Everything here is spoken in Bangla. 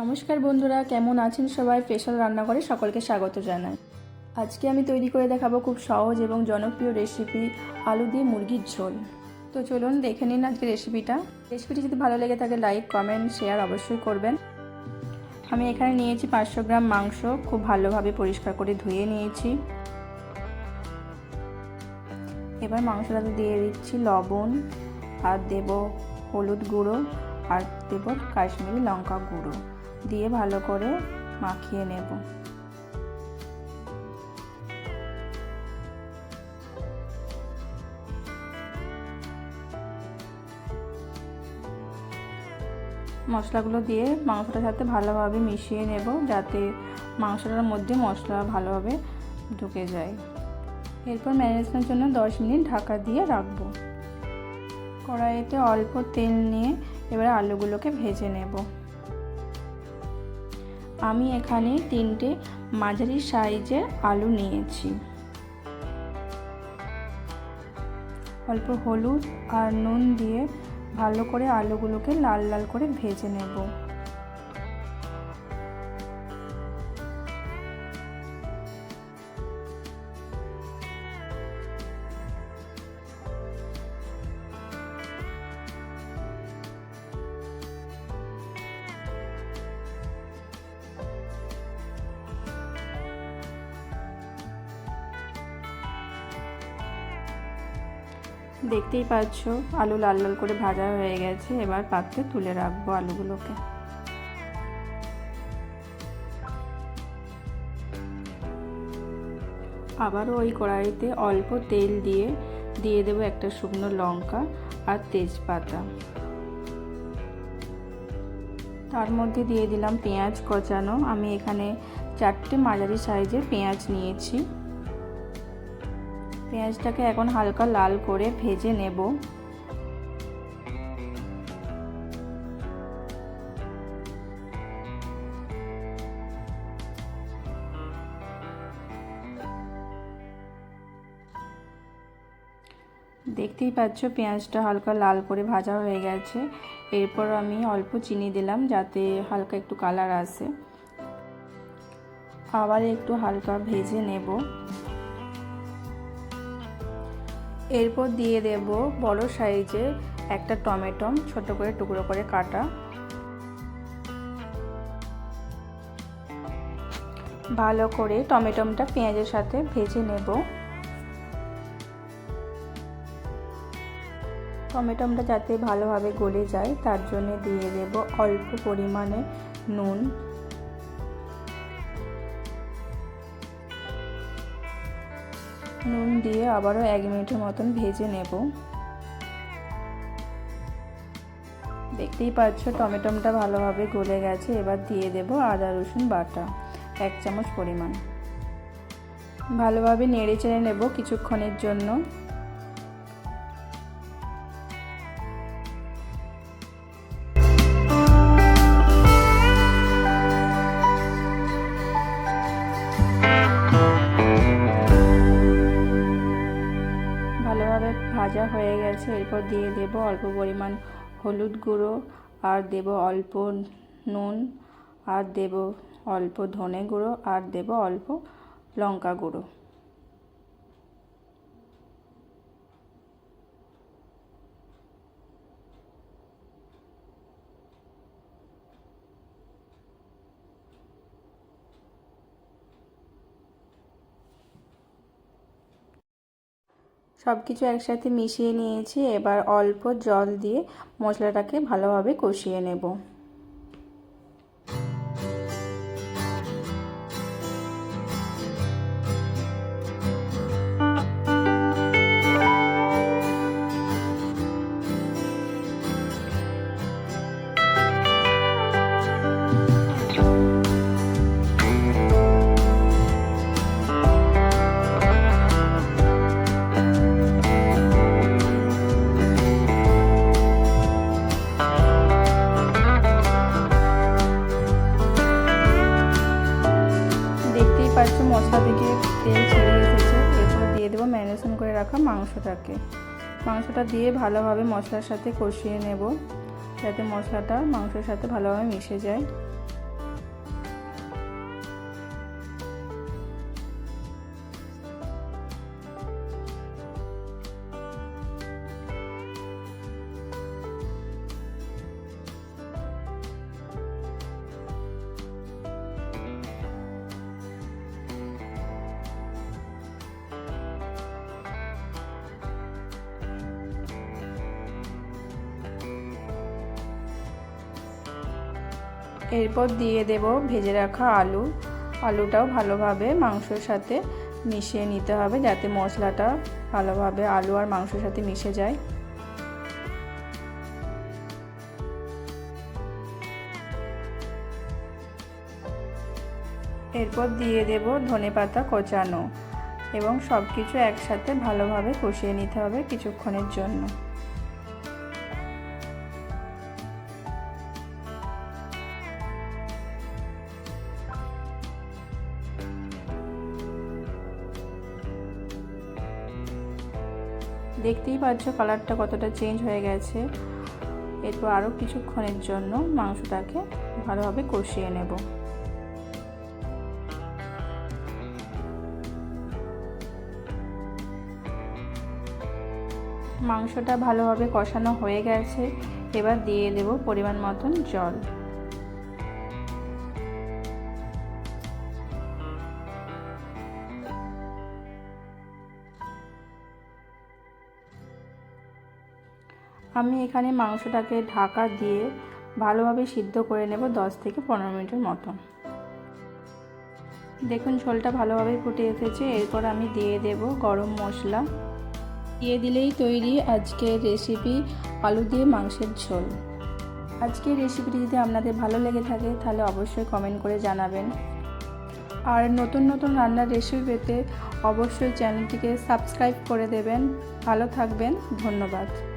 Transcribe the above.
নমস্কার বন্ধুরা, কেমন আছেন সবাই? স্পেশাল রান্নাঘরে সকলকে স্বাগত জানাই। আজকে আমি তৈরি করে দেখাবো খুব সহজ এবং জনপ্রিয় রেসিপি আলু দিয়ে মুরগির ঝোল। তো চলুন দেখে নিন আজকে রেসিপিটা রেসিপিটি যদি ভালো লেগে থাকে লাইক কমেন্ট শেয়ার অবশ্যই করবেন। আমি এখানে নিয়েছি পাঁচশো গ্রাম মাংস, খুব ভালোভাবে পরিষ্কার করে ধুয়ে নিয়েছি। এবার মাংসটাতে দিয়ে দিচ্ছি লবণ, আর দেব হলুদ গুঁড়ো, আর দেব কাশ্মীরি লঙ্কা গুঁড়ো। দিয়ে ভালো করে মাখিয়ে নেব। মশলাগুলো দিয়ে মাংসটার সাথে ভালোভাবে মিশিয়ে নেব যাতে মাংসটার মধ্যে মশলা ভালোভাবে ঢুকে যায়। এরপর ম্যারিনেশনের জন্য দশ মিনিট ঢাকা দিয়ে রাখব। কড়াইতে অল্প তেল নিয়ে এবার আলুগুলোকে ভেজে নেব। আমি এখানে তিনটে মাঝারি সাইজের আলু নিয়েছি। অল্প হলুদ আর নুন দিয়ে ভালো করে আলুগুলোকে লাল লাল করে ভেজে নেব। দেখতেই পাচ্ছ, আলু লাল লাল করে ভাজা হয়ে গেছে, এবার পাত্রে তুলে রাখব আলুগুলোকে। আবারও ওই কড়াইতে অল্প তেল দিয়ে দিয়ে দেবো একটা শুকনো লঙ্কা আর তেজপাতা। তার মধ্যে দিয়ে দিলাম পেঁয়াজ কচানো। আমি এখানে চারটে মাঝারি সাইজের পেঁয়াজ নিয়েছি। পেঁয়াজটাকে এখন হালকা লাল করে ভেজে নেব। দেখতেই পাচ্ছ পেঁয়াজটা হালকা লাল করে ভাজা হয়ে গেছে। এরপর আমি অল্প চিনি দিলাম যাতে হালকা একটু কালার আসে। আবার একটু হালকা ভেজে নেব। এরপর দিয়ে দেব বড় সাইজের একটা টমেটো, ছোট করে টুকরো করে কাটা। ভালো করে টমেটোটা পেঁয়াজের সাথে ভেজে নেব। টমেটোটা যাতে ভালোভাবে গলে যায়, তার জন্য দিয়ে দেব অল্প পরিমাণে নুন নুন দিয়ে আবারও এক মিনিটের মতন ভেজে নেব। দেখতেই পাচ্ছ টমেটোটা ভালোভাবে গলে গেছে। এবার দিয়ে দেব আদা, রসুন, বাটা, এক চামচ পরিমাণ। ভালোভাবে নেড়ে চেড়ে নেব কিছুক্ষণের জন্য। ভাজা হয়ে গেছে। এরপর দিয়ে দেব অল্প পরিমাণ হলুদ গুঁড়ো আর দেব অল্প নুন আর দেব অল্প ধনে গুঁড়ো আর দেব অল্প লঙ্কা গুঁড়ো। সব কিছু একসাথে মিশিয়ে নিয়েছি। এবার অল্প জল দিয়ে মশলাটাকে ভালোভাবে কষিয়ে নেব। মশলা থেকে তেল ছেড়ে এসেছে। এরপর দিয়ে দেবো ম্যারিনেশন করে রাখা মাংসটাকে। মাংসটা দিয়ে ভালোভাবে মশলার সাথে কষিয়ে নেব। যাতে মশলাটা মাংসের সাথে ভালোভাবে মিশে যায়। এরপর দিয়ে দেব ভেজে রাখা আলু। আলুটাও ভালোভাবে মাংসর সাথে মিশিয়ে নিতে হবে যাতে মশলাটা ভালোভাবে আলু আর মাংসের সাথে মিশে যায়। এরপর দিয়ে দেব ধনে পাতা কোচানো এবং সব কিছু একসাথে ভালোভাবে কষিয়ে নিতে হবে কিছুক্ষণের জন্য। দেখতেই পাচ্ছ কালারটা কতটা চেঞ্জ হয়ে গেছে। এরপর আরও কিছুক্ষণের জন্য মাংসটাকে ভালোভাবে কষিয়ে নেব। মাংসটা ভালোভাবে কষানো হয়ে গেছে। এবার দিয়ে দেব পরিমাণ মতন জল। আমি এখানে মাংসটাকে ঢাকা দিয়ে ভালোভাবে সিদ্ধ করে নেব দশ থেকে পনেরো মিনিটের মতো। দেখুন, ঝোলটা ভালোভাবে ফুটে এসেছে। এরপর আমি দিয়ে দেব গরম মশলা। দিয়ে দিলেই তৈরি আজকের রেসিপি আলু দিয়ে মাংসের ঝোল। আজকের রেসিপিটি যদি আপনাদের ভালো লেগে থাকে, তাহলে অবশ্যই কমেন্ট করে জানাবেন। আর নতুন নতুন রান্নার রেসিপি পেতে অবশ্যই চ্যানেলটিকে সাবস্ক্রাইব করে দেবেন। ভালো থাকবেন, ধন্যবাদ।